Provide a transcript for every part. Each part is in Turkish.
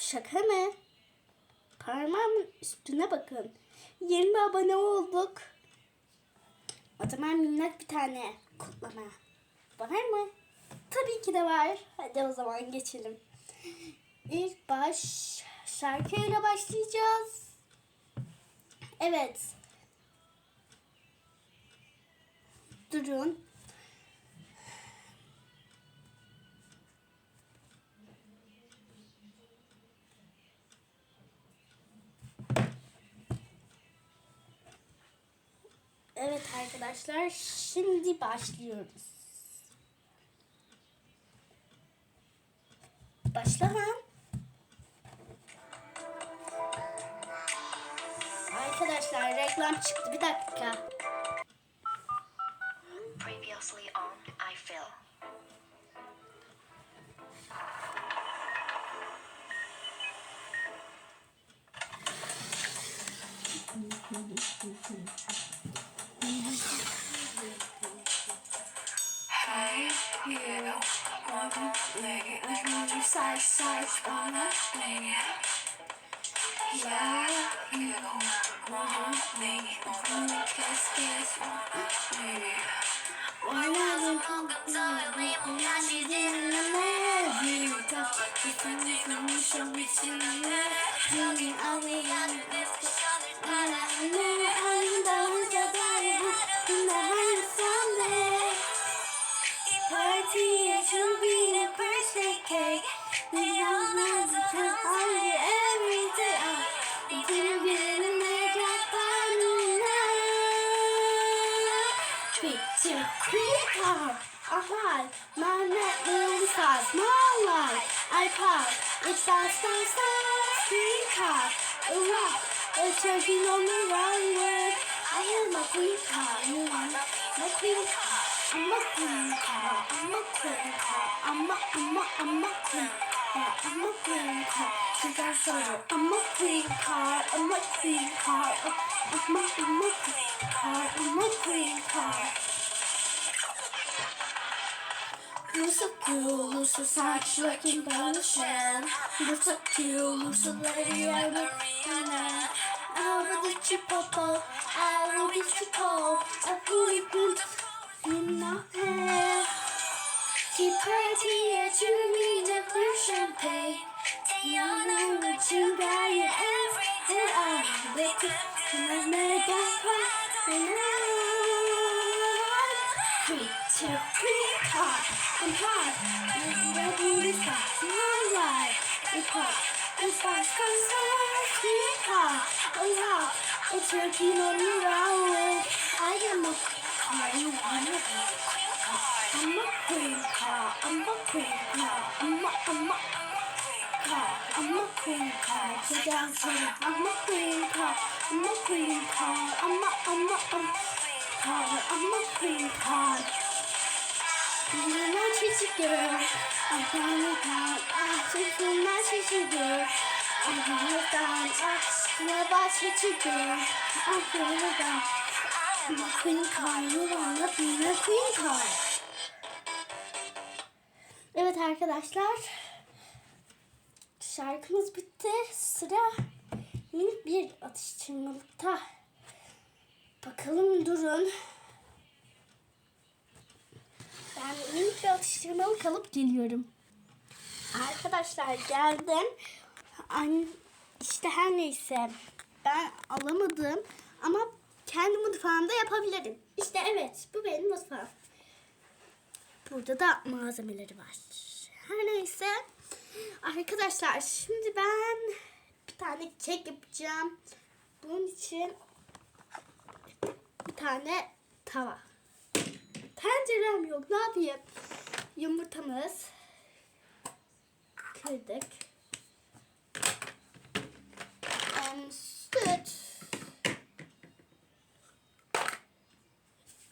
Şaka mı? Parmağımın üstüne bakın. 20 abone olduk. O zaman minnak bir tane kutlama. Var mı? Tabii ki de var. Hadi o zaman geçelim. İlk baş şarkıyla başlayacağız. Evet. Durun. Evet arkadaşlar şimdi başlıyoruz. Başla lan. Arkadaşlar reklam çıktı bir dakika. Previously on I Feel. Side side bana Ya Party to be the birthday it's a star star screen card. A rock, a turkey on the runway. I am a queen card, you want my queen card. I'm a queen card, I'm a queen card, I'm a, I'm a, I'm a queen card, I'm a queen card. She got soda, I'm a queen card, I'm a queen card, I'm a, I'm a queen card, I'm a queen card. You're so cool, you're so such looking pollution. You're so cute, so lady, I'm a winner. I will get you I will get you. I put it good in my head. Tea party at you need a blue champagne. You know what you got it every day. I wake up and I make a cry. Three, two, three, hot and hot. And ready to start. One right, and hot. And fast, fast, fast. Three, hot and hot. It's turkey on the runway. I am a queen car. You wanna be a queen car? I'm a queen car. I'm a queen car. I'm a, I'm a, car. I'm a queen car. Sit down, sit down. I'm a queen car. I'm a queen car. I'm a, I'm a, I'm a car. I'm a queen car. Not cheesy girl. I'm gonna down. I think you're not cheesy girl. I'm gonna down. You're about cheesy girl. I'm gonna down. I'm a queen car. You wanna be a queen car. Evet arkadaşlar. Şarkımız bitti. Sıra minik bir atıştırmalıkta. Bakalım durun. Ben minik bir atıştırmalık alıp geliyorum. Arkadaşlar geldim. An işte her neyse ben alamadım ama kendi mutfağımda yapabilirim. İşte evet bu benim mutfağım. Burada da malzemeleri var. Her neyse. Arkadaşlar şimdi ben bir tane kek yapacağım. Bunun için bir tane tava. Tencerem yok. Ne yapayım? Yumurtamız. Kırdık. Em, süt.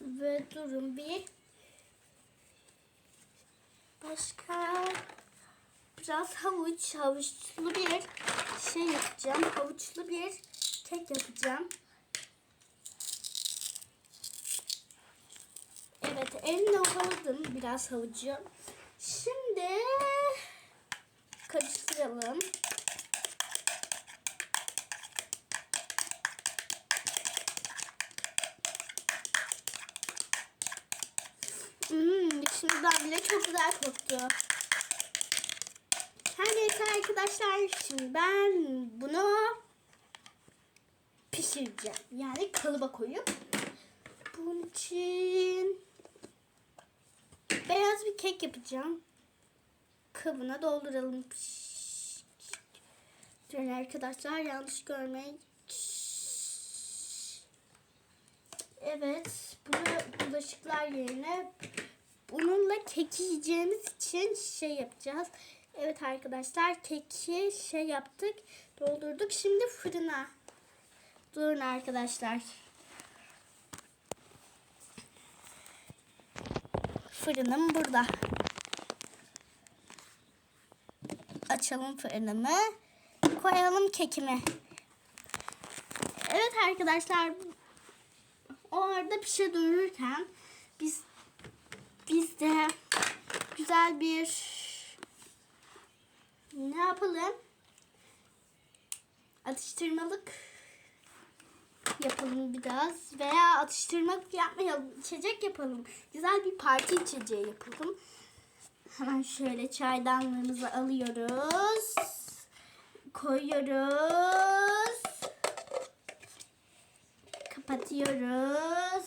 Ve durun bir. Başka biraz havuç, havuçlu bir şey yapacağım. Havuçlu bir kek yapacağım. Evet elimle ovaladım. Biraz havucu. Şimdi karıştıralım. Hmm, dışından bile çok güzel koktu. Her neyse arkadaşlar şimdi ben bunu pişireceğim. Yani kalıba koyup bunun için beyaz bir kek yapacağım. Kabına dolduralım. Durun arkadaşlar yanlış görmeyin. Evet, bunu bulaşıklar yerine bununla keki yiyeceğimiz için şey yapacağız. Evet arkadaşlar keki şey yaptık, doldurduk. Şimdi fırına. Durun arkadaşlar. Fırınım burada. Açalım fırınımı. Koyalım kekimi. Evet arkadaşlar o arada pişe dururken biz biz de güzel bir ne yapalım? Atıştırmalık yapalım biraz veya atıştırmalık yapmayalım. içecek yapalım. Güzel bir parti içeceği yapalım. Hemen şöyle çaydanlığımızı alıyoruz. Koyuyoruz. Kapatıyoruz.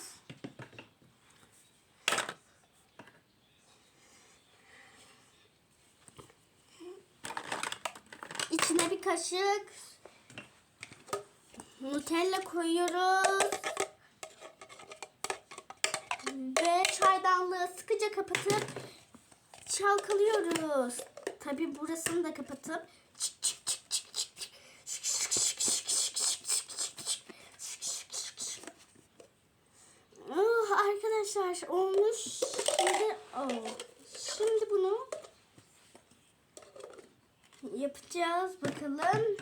İçine bir kaşık Nutella koyuyoruz. Ve çaydanlığı sıkıca kapatıp çalkalıyoruz. Tabi burasını da kapatıp çık çık çık çık çık. Oh, arkadaşlar olmuş. Şimdi, oh. Şimdi bunu yapacağız. Bakalım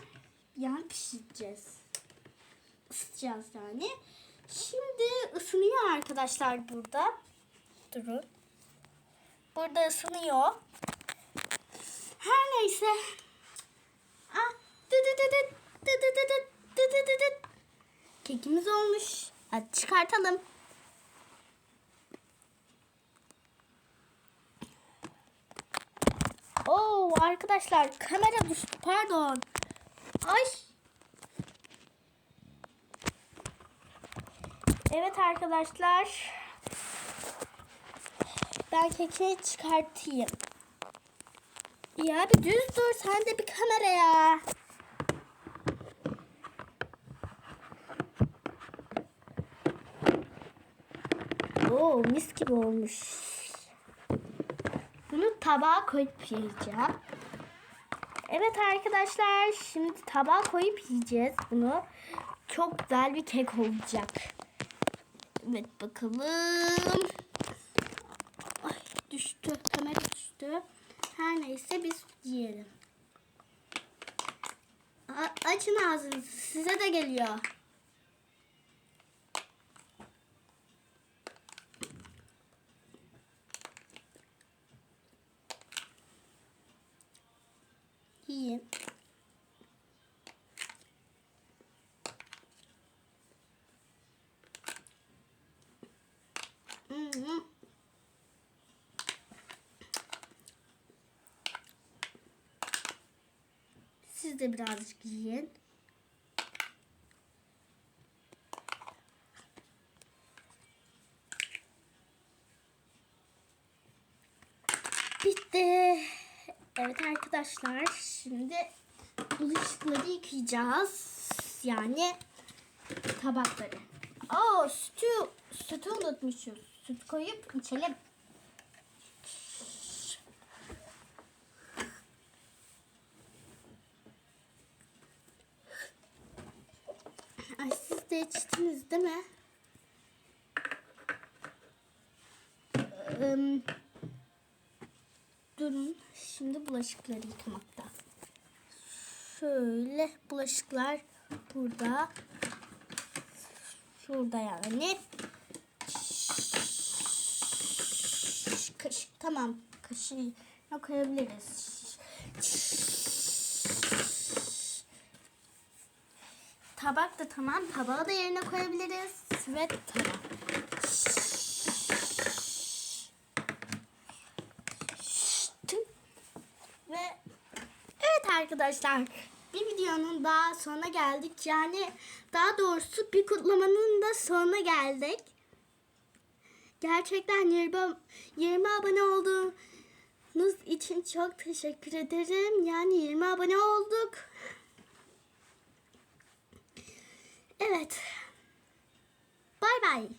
yan pişireceğiz. Isıtacağız yani. Şimdi ısınıyor arkadaşlar burada. Durun. Burada ısınıyor. Her neyse. Ah, dı dı dı dı, dı dı dı dı, dı dı dı dı. Kekimiz olmuş. Hadi çıkartalım. Oo arkadaşlar kamera düştü pardon. Ay. Evet arkadaşlar. Ben keki çıkartayım. Ya bir düz dur sen de bir kameraya. Oo mis gibi olmuş. Bunu tabağa koyup yiyeceğim. Evet arkadaşlar şimdi tabağa koyup yiyeceğiz bunu. Çok güzel bir kek olacak. Evet bakalım. Ay düştü. Kamera düştü. Her neyse biz yiyelim. A- açın ağzınızı. Size de geliyor. Siz de birazcık yiyin. Bitti. Evet arkadaşlar şimdi bulaşıkları yıkayacağız. Yani tabakları. Oo sütü, sütü unutmuşuz. Süt koyup içelim. Ay siz de içtiniz değil mi? Im, durun. Şimdi bulaşıkları yıkamakta. Şöyle bulaşıklar burada. Şurada yani. Kaşık tamam. Kaşığı koyabiliriz. Tabak da tamam. Tabağı da yerine koyabiliriz. Ve tamam. Ve evet arkadaşlar bir videonun daha sonuna geldik. Yani daha doğrusu bir kutlamanın da sonuna geldik. Gerçekten 20, 20 abone olduğunuz için çok teşekkür ederim. Yani 20 abone olduk. Evet. Bay bay.